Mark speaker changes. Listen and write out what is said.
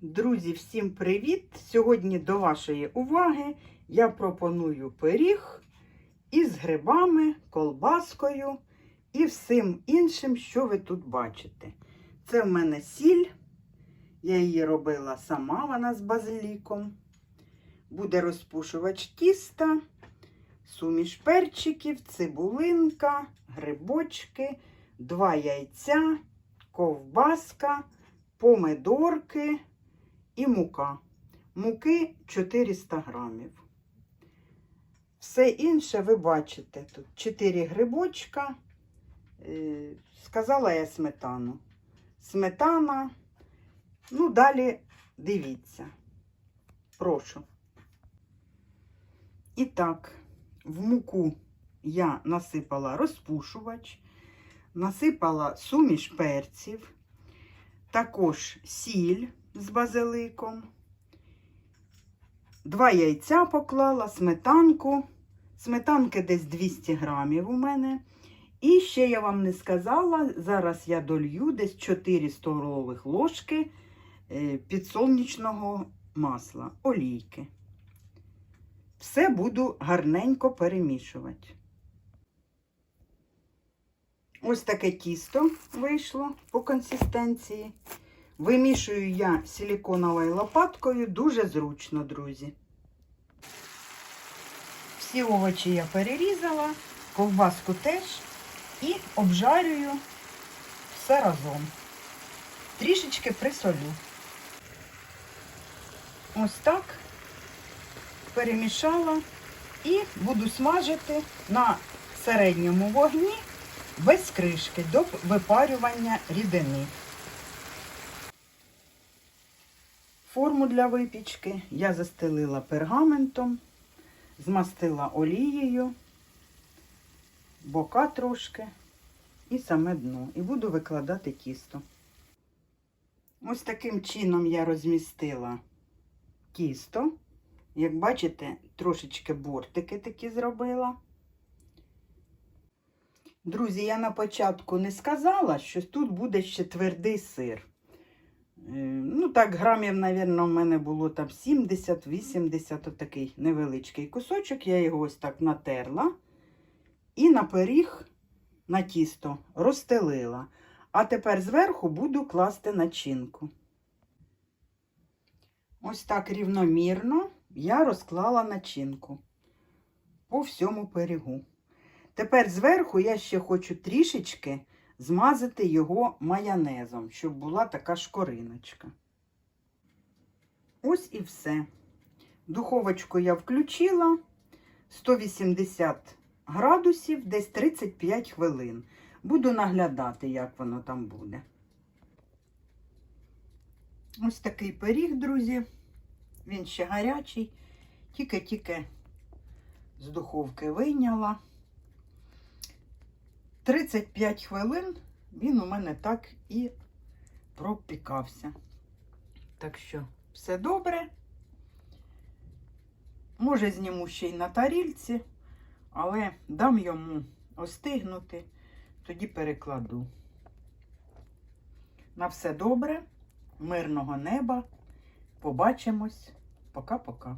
Speaker 1: Друзі, всім привіт! Сьогодні до вашої уваги я пропоную пиріг із грибами, колбаскою і всім іншим, що ви тут бачите. Це в мене сіль. Я її робила сама, вона з базиліком. Буде розпушувач тіста, суміш перчиків, цибулинка, грибочки, два яйця, ковбаска, помидорки і мука. Муки 400 грамів. Все інше ви бачите тут 4 грибочка. Е, Сказала я сметану. Сметана. Ну, далі дивіться. Прошу. І так, в муку я насипала розпушувач, насипала суміш перців, також сіль з базиликом. Два яйця поклала, сметанку. Сметанки десь 200 грамів у мене. І ще я вам не сказала, зараз я долью десь 4 столових ложки е, підсолнечного масла, олійки. Все буду гарненько перемішувати. Ось таке тісто вийшло по консистенції. Вимішую я силіконовою лопаткою дуже зручно, друзі. Всі овочі я перерізала, ковбаску теж і обжарюю все разом. Трішечки присолю. Ось так перемішала і буду смажити на середньому вогні без кришки до випарювання рідини. Форму для випічки я застелила пергаментом, змастила олією, бока трошки і саме дно. І буду викладати тісто. Ось таким чином я розмістила тісто. Як бачите, трошечки бортики такі зробила. Друзі, я на початку не сказала, що тут буде ще твердий сир. Ну, так, грамів, мабуть, в мене було там 70-80, отакий невеличкий кусочок. Я його ось так натерла і на пиріг на тісто розстелила. А тепер зверху буду класти начинку. Ось так рівномірно я розклала начинку по всьому пирігу. Тепер зверху я ще хочу трішечки змазати його майонезом, щоб була така шкориночка. Ось і все. Духовочку я включила 180 градусів, десь 35 хвилин. Буду наглядати, як воно там буде. Ось такий пиріг, друзі. Він ще гарячий, тільки-тільки з духовки вийняла. 35 хвилин він у мене так і пропікався. Так що, все добре. Може, зніму ще й на тарільці, але дам йому остигнути, тоді перекладу. На все добре, мирного неба. Побачимось. Пока-пока.